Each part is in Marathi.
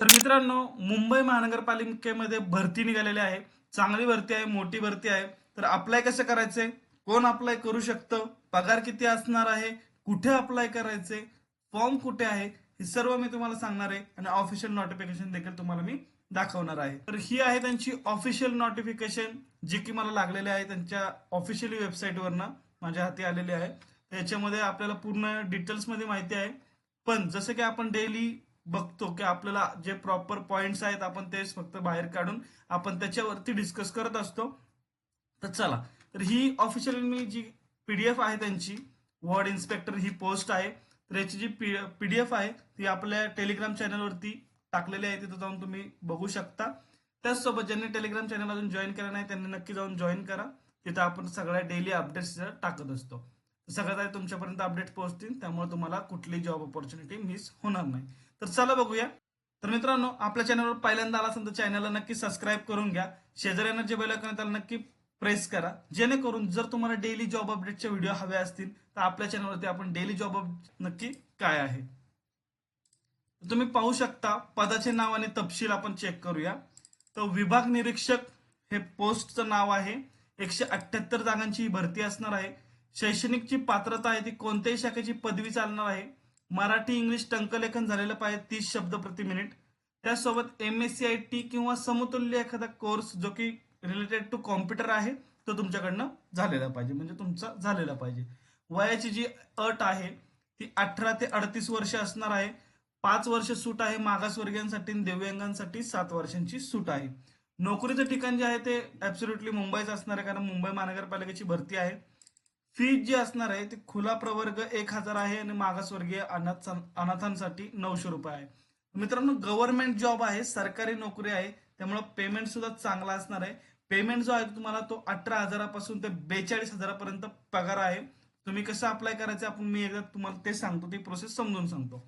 तर मित्रांनो मुंबई महानगरपालिकेमध्ये भरती निघालेली आहे. चांगली भरती आहे मोठी भरती आहे. तर अप्लाय कसं करायचंय कोण अप्लाय करू शकतं? पगार किती असणार आहे? कुठे अप्लाय करायचे? फॉर्म कुठे आहे? हे सर्व मी तुम्हाला सांगणार आहे आणि ऑफिशियल नोटिफिकेशन देखील तुम्हाला मी दाखवणार आहे. तर ही आहे त्यांची ऑफिशियल नोटिफिकेशन जी की मला लागलेली आहे त्यांच्या ऑफिशियली वेबसाईटवरनं माझ्या हाती आलेली आहे. त्याच्यामध्ये आपल्याला पूर्ण डिटेल्समध्ये माहिती आहे. पण जसं की आपण डेली बघतो की आपल्याला जे प्रॉपर पॉइंट्स आहेत आपण तेच फक्त बाहेर काढून आपण त्याच्यावरती डिस्कस करत असतो. तर चला तर ही ऑफिशियल मी जी पीडीएफ आहे त्यांची वॉर्ड इन्स्पेक्टर ही पोस्ट आहे. तर याची जी पीडीएफ आहे ती आपल्या टेलिग्राम चॅनलवरती टाकलेली आहे. तिथं जाऊन तुम्ही बघू शकता. त्याचसोबत ज्यांनी टेलिग्राम चॅनल अजून जॉईन केलं नाही त्यांनी नक्की जाऊन जॉईन करा. तिथं आपण सगळ्या डेली अपडेट्स टाकत असतो. सगळ्यात आधी तुमच्यापर्यंत अपडेट पोहोचतील त्यामुळे तुम्हाला कुठली जॉब ऑपॉर्च्युनिटी मिस होणार नाही. तर चला बघूया. तर मित्रांनो आपल्या चॅनलवर पहिल्यांदा आला असेल तर चॅनलला नक्की सबस्क्राईब करून घ्या. शेजाऱ्यांना जे बेल आयकॉन त्याला नक्की प्रेस करा. जेणेकरून जर तुम्हाला डेली जॉब अपडेटचे व्हिडिओ हवे असतील तर आपल्या चॅनलवरती आपण डेली जॉब अपडेट नक्की काय आहे. तुम्ही पाहू शकता पदाचे नाव आणि तपशील आपण चेक करूया. तर विभाग निरीक्षक हे पोस्टचं नाव आहे. एकशे अठ्ठ्याहत्तर जागांची ही भरती असणार आहे. शैक्षणिकची पात्रता आहे ती कोणत्याही शाखेची पदवी चालणार आहे. मराठी इंग्लिश टंकलेखन झालेलं पाहिजे तीस शब्द प्रति मिनिट. त्यासोबत M S C I T किंवा समतुल्य एखादा कोर्स जो की रिलेटेड टू कॉम्प्युटर आहे तो तुमच्याकडनं झालेला पाहिजे. म्हणजे तुमचा झालेला पाहिजे. वयाची जी अट आहे ती अठरा ते अडतीस वर्ष असणार आहे. पाच वर्ष सूट आहे मागासवर्गीयांसाठी दिव्यांगांसाठी सात वर्षांची सूट आहे. नोकरीचं ठिकाण जे आहे ते ऍब्सोल्युटली मुंबईच असणार आहे. कारण मुंबई महानगरपालिकेची भरती आहे. फीज जी असणार आहे ती खुला प्रवर्ग एक हजार आहे आणि मागासवर्गीय अनाथ अनाथांसाठी नऊशे रुपये आहे. मित्रांनो गव्हर्नमेंट जॉब आहे सरकारी नोकरी आहे त्यामुळे पेमेंट सुद्धा चांगला असणार आहे. पेमेंट जो आहे तुम्हाला तो अठरा हजारापासून ते बेचाळीस हजारापर्यंत पगार आहे. तुम्ही कसं अप्लाय करायचं आपण मी एकदा तुम्हाला ते सांगतो ती प्रोसेस समजून सांगतो.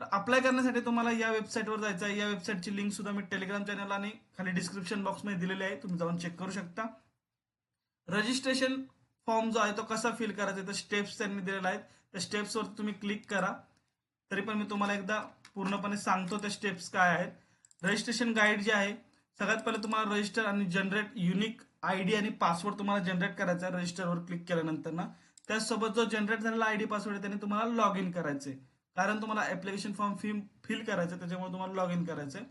तर अप्लाय करण्यासाठी तुम्हाला या वेबसाईटवर जायचं आहे. या वेबसाईटची लिंक सुद्धा मी टेलिग्राम चॅनल आणि खाली डिस्क्रिप्शन बॉक्समध्ये दिलेली आहे. तुम्ही जाऊन चेक करू शकता. रजिस्ट्रेशन फॉर्म जो आहे तो कसा फिल करायचा तर स्टेप्स त्यांनी दिलेला आहेत. त्या स्टेप्सवर तुम्ही क्लिक करा. तरी पण मी तुम्हाला एकदा पूर्णपणे सांगतो त्या स्टेप्स काय आहेत. रजिस्ट्रेशन गाईड जे आहे सगळ्यात पहिले तुम्हाला रजिस्टर आणि जनरेट युनिक आय डी आणि पासवर्ड तुम्हाला जनरेट करायचा आहे. रजिस्टरवर क्लिक केल्यानंतर ना त्याचसोबत जो जनरेट झालेला आय डी पासवर्ड आहे त्याने तुम्हाला लॉग इन करायचे कारण तुम्हाला ऍप्लिकेशन फॉर्म फी फिल करायचं त्याच्यामुळे तुम्हाला लॉग इन करायचंय.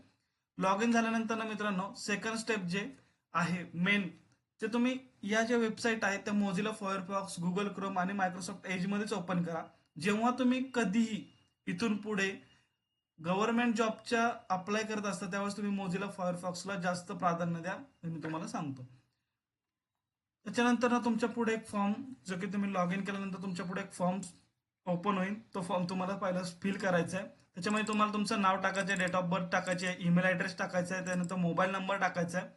लॉग इन झाल्यानंतर ना मित्रांनो सेकंड स्टेप जे आहे मेन ते तुम्ही या ज्या वेबसाईट आहेत त्या मोझिला फायरफॉक्स गुगल क्रोम आणि मायक्रोसॉफ्ट एज मध्येच ओपन करा. जेव्हा तुम्ही कधीही इथून पुढे गव्हर्नमेंट जॉबच्या अप्लाय करत असता त्यावेळेस तुम्ही मोझिला फायरफॉक्सला जास्त प्राधान्य द्या हे मी तुम्हाला सांगतो. त्याच्यानंतर ना तुमच्यापुढे एक फॉर्म जो की तुम्ही लॉग इन केल्यानंतर तुमच्यापुढे एक फॉर्म ओपन होईल. तो फॉर्म तुम्हाला पहिला फिल करायचा आहे. त्याच्यामध्ये तुम्हाला तुमचं नाव टाकायचं आहे डेट ऑफ बर्थ टाकायचे आहे ईमेल ॲड्रेस टाकायचा आहे त्यानंतर मोबाईल नंबर टाकायचा आहे.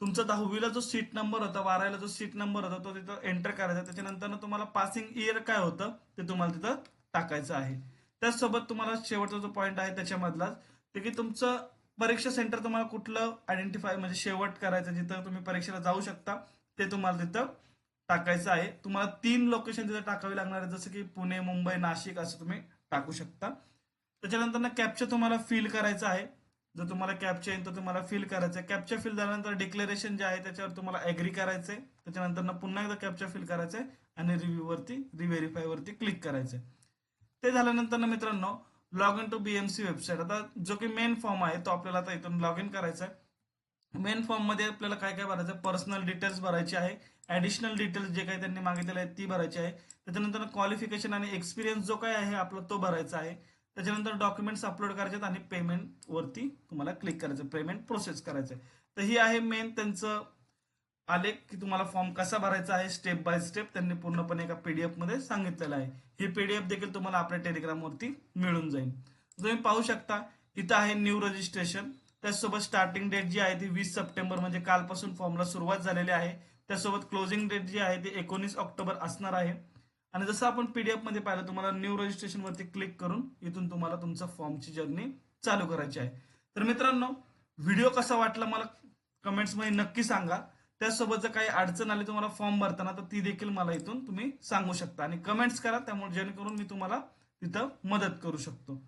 तुमचा दहावीला जो सीट नंबर होता बारावीला जो सीट नंबर होता तो तिथं एंटर करायचा. त्याच्यानंतर तुम्हाला पासिंग इयर काय होतं ते तुम्हाला तिथं टाकायचं आहे. त्याचसोबत तुम्हाला शेवटचा जो पॉईंट आहे त्याच्यामधलाच ते की तुमचं परीक्षा सेंटर तुम्हाला कुठलं आयडेंटिफाय म्हणजे शेवट करायचं जिथं तुम्ही परीक्षेला जाऊ शकता ते तुम्हाला तिथं टाकायचं आहे. तुम्हाला तीन लोकेशन तिथं टाकावी लागणार आहे जसं की पुणे मुंबई नाशिक असं तुम्ही टाकू शकता. त्याच्यानंतर ना कॅप्चर तुम्हाला फिल करायचं आहे. जर तुम्हाला कॅप्चा येईल तर तुम्हाला फिल करायचं आहे कॅप्चा फिल झाल्यानंतर डिक्लेरेशन जे आहे त्याच्यावर तुम्हाला ऍग्री करायचंय. त्याच्यानंतर ना पुन्हा एकदा कॅप्चा फिल करायचंय आणि रिव्ह्यू वरती रिव्हेरीफाय वरती क्लिक करायचंय. ते झाल्यानंतर ना मित्रांनो log in to BMC website आता जो की मेन फॉर्म आहे तो आपल्याला आता इथून लॉग इन करायचा आहे मेन फॉर्ममध्ये आपल्याला काय काय भरायचं पर्सनल डिटेल्स भरायचे आहे. ऍडिशनल डिटेल्स जे काही त्यांनी मागितलेले आहेत ती भरायची आहे. त्याच्यानंतर क्वालिफिकेशन आणि एक्सपिरियन्स जो काय आहे आपला तो भरायचा आहे. त्याच्यानंतर डॉक्युमेंट्स अपलोड करायचे आणि पेमेंट वरती तुम्हाला क्लिक करायचं पेमेंट प्रोसेस करायचं तर ही आहे मेन त्यांचं आलेख की तुम्हाला फॉर्म कसा भरायचा आहे स्टेप बाय स्टेप त्यांनी पूर्णपणे एका पीडीएफमध्ये सांगितलेलं आहे. ही पीडीएफ देखील तुम्हाला आपल्या टेलिग्राम वरती मिळून जाईल. तुम्ही पाहू शकता इथं आहे न्यू रजिस्ट्रेशन त्याचसोबत स्टार्टिंग डेट जी आहे ती वीस सप्टेंबर म्हणजे कालपासून फॉर्मला सुरुवात झालेली आहे. त्यासोबत क्लोजिंग डेट जी आहे ती एकोणीस ऑक्टोबर असणार आहे. आणि जसं आपण पीडीएफमध्ये पाहिलं तुम्हाला न्यू रजिस्ट्रेशन वरती क्लिक करून इथून तुम्हाला तुमचा फॉर्मची जर्नी चालू करायची आहे. तर मित्रांनो व्हिडिओ कसा वाटला मला कमेंट्समध्ये नक्की सांगा. त्यासोबत जर काही अडचण आली तुम्हाला फॉर्म भरताना तर ती देखील मला इथून तुम्ही सांगू शकता. आणि कमेंट्स करा त्यामुळे जेणेकरून मी तुम्हाला तिथं मदत करू शकतो.